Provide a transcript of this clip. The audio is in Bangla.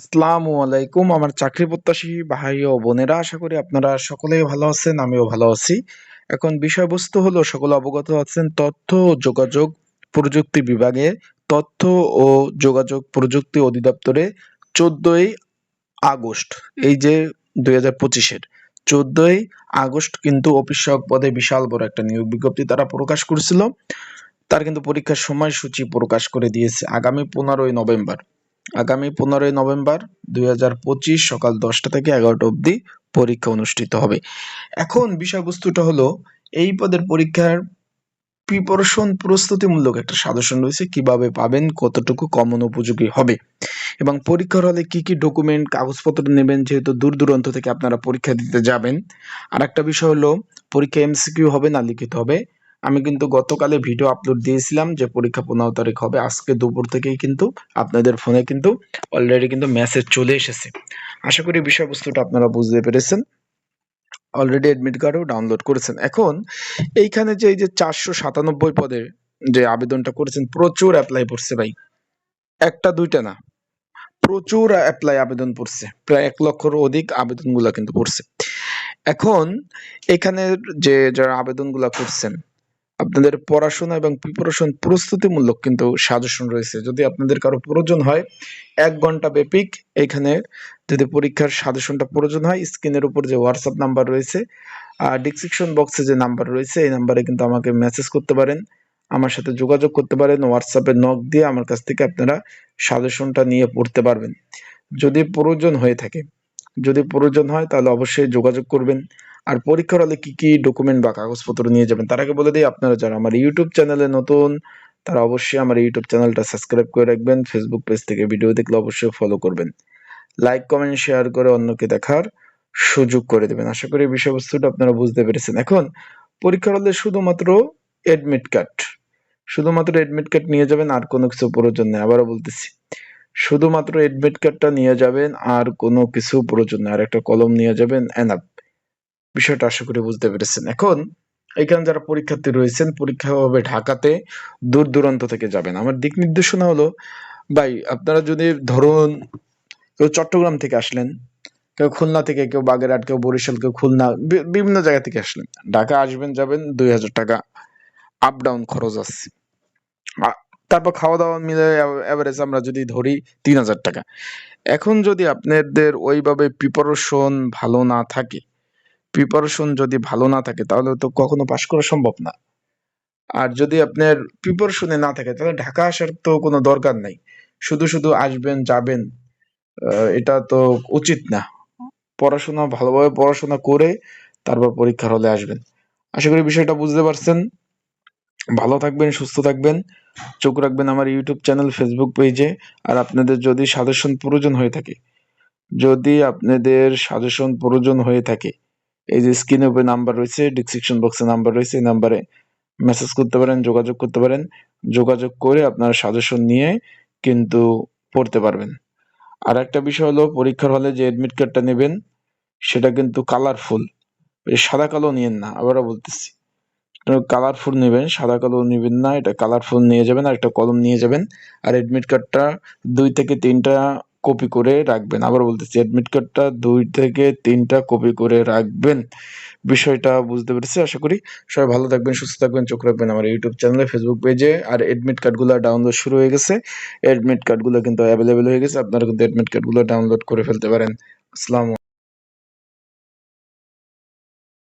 আসসালামু আলাইকুম। আমার চাকরি প্রত্যাশী ভাই ও বোনেরা, আশা করি আপনারা সকলেই ভালো আছেন, আমিও ভালো আছি। এখন বিষয়বস্তু হলো, সকলে অবগত আছেন তথ্য ও যোগাযোগ প্রযুক্তি বিভাগে। তথ্য ও যোগাযোগ প্রযুক্তি অধিদপ্তরে চোদ্দই আগস্ট, এই যে দুই হাজার পঁচিশের, চোদ্দই আগস্ট কিন্তু অফিস পদে বিশাল বড় একটা নিয়োগ বিজ্ঞপ্তি তারা প্রকাশ করেছিল। তার কিন্তু পরীক্ষার সময়সূচি প্রকাশ করে দিয়েছে আগামী পনেরোই নভেম্বর। আগামী পনেরোই নভেম্বর দুই হাজার পঁচিশ সকাল দশটা থেকে এগারোটা অবধি পরীক্ষা অনুষ্ঠিত হবে। এখন বিষয়বস্তুটা হলো, এই পদের পরীক্ষার প্রিপারেশন প্রস্তুতিমূলক একটা সাজেশন রয়েছে, কীভাবে পাবেন, কতটুকু কমন উপযোগী হবে। এবং পরীক্ষার হলে কি কি ডকুমেন্ট কাগজপত্র নেবেন, যেহেতু দূর দূরান্ত থেকে আপনারা পরীক্ষা দিতে যাবেন। আর একটা বিষয় হলো, পরীক্ষা এমসিকিউ হবে না লিখিত হবে। আমি কিন্তু গতকালে ভিডিও আপলোড দিয়েছিলাম যে পরীক্ষা পনেরো তারিখ হবে। আজকে দুপুর থেকেই কিন্তু আপনাদের ফোনে কিন্তু অলরেডি কিন্তু মেসেজ চলে এসেছে। আশা করি বিষয়বস্তুটা আপনারা বুঝতে পেরেছেন। অলরেডি অ্যাডমিট কার্ডও ডাউনলোড করেছেন। এখন এইখানে যে এই যে চারশো সাতানব্বই পদে যে আবেদনটা করেছেন, প্রচুর অ্যাপ্লাই পড়ছে ভাই। একটা, দুইটা না। প্রচুর অ্যাপ্লাই আবেদন পড়ছে। প্রায় এক লক্ষর অধিক আবেদনগুলো কিন্তু পড়ছে। এখন এখানে যে যারা আবেদনগুলো করছেন আপনাদের পড়াশোনা এবং প্রিপারেশন প্রস্তুতিমূলক কিন্তু সাজেশন রয়েছে। যদি আপনাদের কারও প্রয়োজন হয়, এক ঘণ্টা ব্যাপিক এখানে যদি পরীক্ষার সাজেশনটা প্রয়োজন হয়, স্ক্রিনের উপর যে হোয়াটসঅ্যাপ নাম্বার রয়েছে আর ডিসক্রিপশন বক্সে যে নাম্বার রয়েছে, এই নাম্বারে কিন্তু আমাকে মেসেজ করতে পারেন। আমার সাথে যোগাযোগ করতে পারেন হোয়াটসঅ্যাপে নক দিয়ে আমার কাছ থেকে আপনারা সাজেশনটা নিয়ে পড়তে পারবেন। যদি প্রয়োজন হয়ে থাকে, যদি প্রয়োজন হয় তাহলে অবশ্যই যোগাযোগ করবেন। আর পরীক্ষার হলে কি কি ডকুমেন্ট বা কাগজপত্র নিয়ে যাবেন, তার আগে বলে দিই, আপনারা যারা আমার ইউটিউব চ্যানেলে নতুন, তারা অবশ্যই আমার ইউটিউব চ্যানেলটা সাবস্ক্রাইব করে রাখবেন ফেসবুক পেজ থেকে ভিডিও দেখলে অবশ্যই ফলো করবেন। লাইক কমেন্ট শেয়ার করে অন্যকে দেখার সুযোগ করে দেবেন। আশা করি বিষয়বস্তুটা আপনারা বুঝতে পেরেছেন। এখন, পরীক্ষার হলে শুধুমাত্র এডমিট কার্ড শুধুমাত্র এডমিট কার্ড নিয়ে যাবেন, আর কোনো কিছু প্রয়োজন নেই। আবারও বলতেছি, শুধুমাত্র এডমিট কার্ডটা নিয়ে যাবেন, আর কোনো কিছু প্রয়োজন নেই। আর একটা কলম নিয়ে যাবেন এনাফ বিষয়টা আশা করি বুঝতে পেরেছেন। এখন, এখানে যারা পরীক্ষার্থী রয়েছেন, পরীক্ষা হবে ঢাকাতে দূর দূরান্ত থেকে যাবেন। আমার দিক নির্দেশনা হলো, ভাই, আপনারা যদি ধরুন কেউ চট্টগ্রাম থেকে আসলেন, কেউ খুলনা থেকে, কেউ বাগেরহাট, কেউ বরিশাল, কেউ খুলনা বিভিন্ন জায়গা থেকে আসলেন, ঢাকা আসবেন, যাবেন, দুই হাজার টাকা আপ ডাউন খরচ আছে। তারপর খাওয়া দাওয়া মিলে অ্যাভারেজ আমরা যদি ধরি তিন হাজার টাকা। এখন যদি আপনাদের ওইভাবে প্রিপারেশন ভালো না থাকে প্রিপারেশন যদি ভালো না থাকে, তাহলে তো কখনো পাশ করা সম্ভব না। আর যদি আপনার প্রিপারেশনে না থাকে, তাহলে ঢাকা আসার তো কোনো দরকার নাই। শুধু শুধু আসবেন, যাবেন এটা তো উচিত না। পড়াশোনা, ভালোভাবে পড়াশোনা করে তারপর পরীক্ষার হলে আসবেন। আশা করি বিষয়টা বুঝতে পারছেন। ভালো থাকবেন, সুস্থ থাকবেন। চোখ রাখবেন আমার ইউটিউব চ্যানেল ফেসবুক পেজে আর আপনাদের যদি সাজেশন প্রয়োজন হয়ে থাকে, যদি আপনাদের সাজেশন প্রয়োজন হয়ে থাকে এই যে স্ক্রিনের উপরে নাম্বার রয়েছে ডিসক্রিপশন বক্সে নাম্বার রয়েছে, এই নাম্বারে মেসেজ করতে পারেন, যোগাযোগ করতে পারেন। যোগাযোগ করে আপনারা সাজেশন নিয়ে কিন্তু পড়তে পারবেন। আর একটা বিষয় হলো পরীক্ষার হলে যে অ্যাডমিট কার্ডটা নেবেন, সেটা কিন্তু কালারফুল সাদা কালো নিয়েন না, আবারও বলতেছি। কালারফুল নেবেন, সাদা কালো নেবেন না, এটা কালারফুল নিয়ে যাবেন, আর একটা কলম নিয়ে যাবেন। আর অ্যাডমিট কার্ডটা দুই থেকে তিনটা কপি করে রাখবেন। আবার বলতেছি অ্যাডমিট কার্ডটা দুই থেকে তিনটা কপি করে রাখবেন। বিষয়টা বুঝতে পেরেছি, আশা করি। সবাই ভালো থাকবেন, সুস্থ থাকবেন, চোখ রাখবেন আমার ইউটিউব চ্যানেলে ফেসবুক পেজে আর অ্যাডমিট কার্ডগুলো ডাউনলোড শুরু হয়ে গেছে। অ্যাডমিট কার্ডগুলো কিন্তু অ্যাভেলেবেল হয়ে গেছে। আপনারা কিন্তু অ্যাডমিট কার্ডগুলো ডাউনলোড করে ফেলতে পারেন। আসসালামু